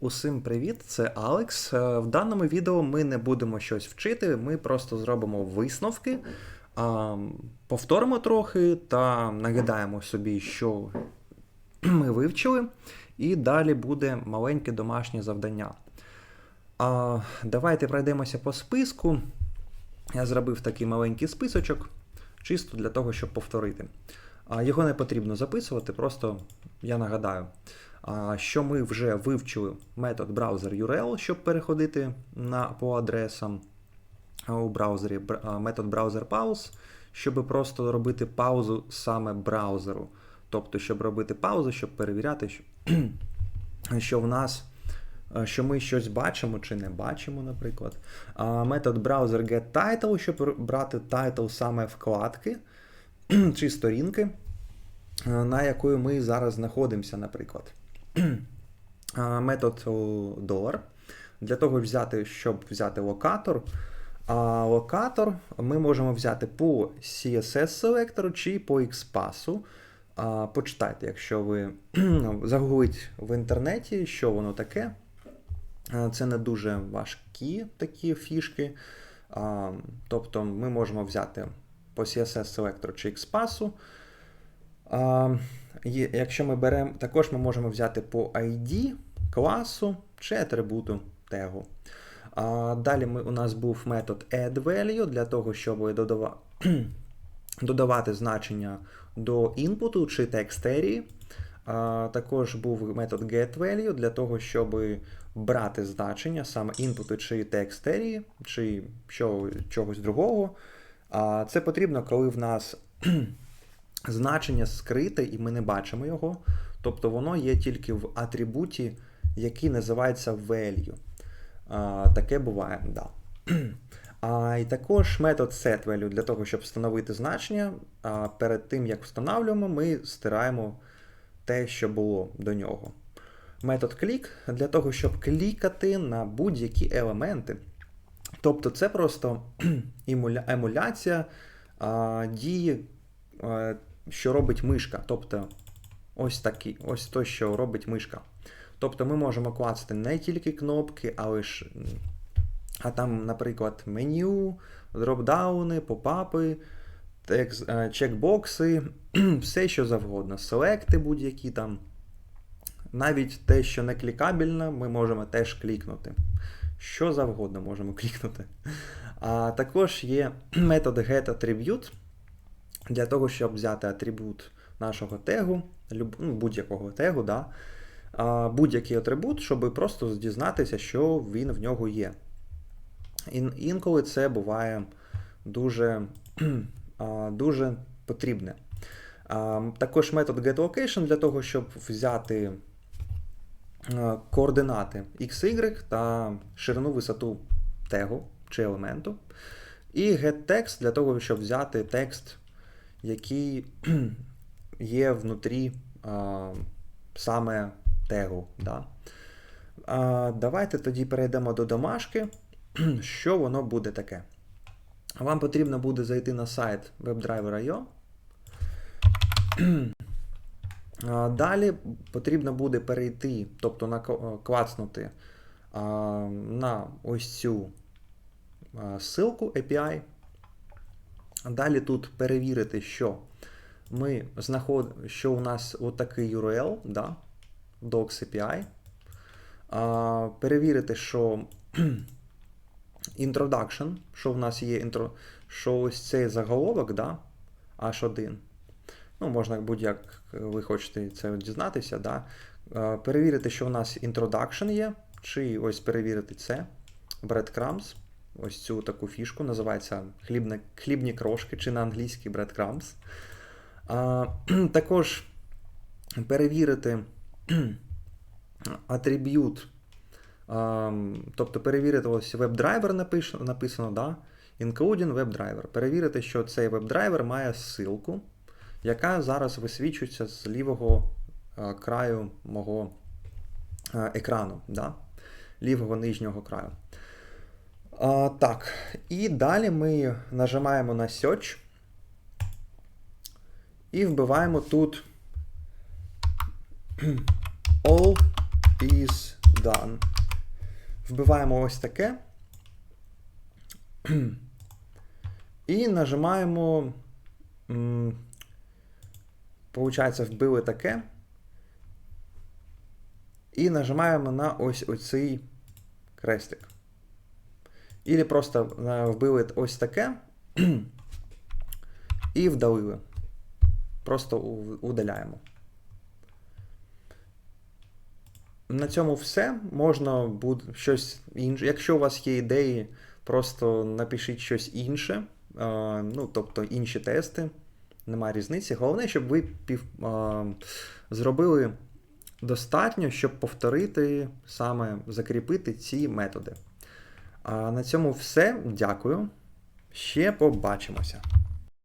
Усім привіт, це Алекс. Е, В даному відео ми не будемо щось вчити, ми просто зробимо висновки, повторимо трохи та нагадаємо собі, що ми вивчили, і далі буде маленьке домашнє завдання. Давайте пройдемося по списку. Я зробив такий маленький списочок, чисто для того, щоб повторити. Його не потрібно записувати, просто я нагадаю, що ми вже вивчили метод browser щоб переходити на, по адресам у браузері, метод browser щоб просто робити паузу саме браузеру. Тобто, щоб робити паузу, щоб перевіряти, що, що в нас що ми щось бачимо чи не бачимо, наприклад. А, Метод browser щоб брати title саме вкладки чи сторінки, на якої ми зараз знаходимося, наприклад. Метод о. Для того взяти, щоб взяти локатор. А локатор ми можемо взяти по CSS селектору чи по XPath. Почитайте, якщо ви загуглить в інтернеті, що воно таке. Це не дуже важкі такі фішки. Тобто ми можемо взяти по CSS селектору чи XPath. Якщо ми беремо, також ми можемо взяти по ID класу чи атрибуту тегу. Далі ми, у нас був метод addValue для того, щоб додава... додавати значення до інпуту чи текстерії. Також був метод getValue для того, щоб брати значення саме інпуту чи текстерії, чи що, чогось другого. Це потрібно, коли в нас значення скрите і ми не бачимо його. Тобто воно є тільки в атрибуті, який називається value. Таке буває, да. А, і також метод setValue для того, щоб встановити значення. А, перед тим, як встановлюємо, ми стираємо те, що було до нього. Метод click для того, щоб клікати на будь-які елементи. Тобто це просто емуля- емуляція а, дії, а, що робить мишка. Тобто ось такі, ось то, що робить мишка. Тобто ми можемо клацати не тільки кнопки, але ж, а там, наприклад, меню, дропдауни, попапи, текст, е, чекбокси, все що завгодно, селекти будь-які там. Навіть те, що не клікабельно, ми можемо теж клікнути. Що завгодно можемо клікнути. А також є метод getAttribute для того, щоб взяти атрибут нашого тегу, ну, будь-якого тегу, да, будь-який атрибут, щоб просто дізнатися, що він в нього є. Ін- інколи це буває дуже, дуже потрібне. Також метод getLocation для того, щоб взяти координати XY та ширину висоту тегу чи елементу. І getText для того, щоб взяти текст, який є внутрі а, саме тегу. Да? А, давайте тоді перейдемо до домашки. Що воно буде таке? Вам потрібно буде зайти на сайт WebDriver.io. Далі потрібно буде перейти, тобто нако- клацнути а, на ось цю ссылку API. Далі тут перевірити, що ми знаход... що у нас отакий URL, да, docs API. А, перевірити, що introduction, що в нас є інтро... що ось цей заголовок, да, H1. Ну, можна будь-як ви хочете це дізнатися, да. А, перевірити, що у нас introduction є, чи ось перевірити це. Breadcrumbs. Ось цю таку фішку називається хлібне, хлібні крошки, чи на англійській breadcrumbs. А, також перевірити атриб'ют, тобто перевірити ось WebDriver напиш, написано, да? including WebDriver. Перевірити, що цей WebDriver має ссылку, яка зараз висвічується з лівого краю мого екрану, да? лівого нижнього краю. А, так, і далі ми нажимаємо на Search і вбиваємо тут All is done. Вбиваємо ось таке. І нажимаємо. Получається, вбили таке. І нажимаємо на ось оцей крестик. Ілі просто вбили ось таке і вдалили. Просто удаляємо. На цьому все. Можна буде щось інше. Якщо у вас є ідеї, просто напишіть щось інше. Ну, тобто інші тести. Нема різниці. Головне, щоб ви пів, е, зробили достатньо, щоб повторити саме закріпити ці методи. А на цьому все. Дякую. Ще побачимося.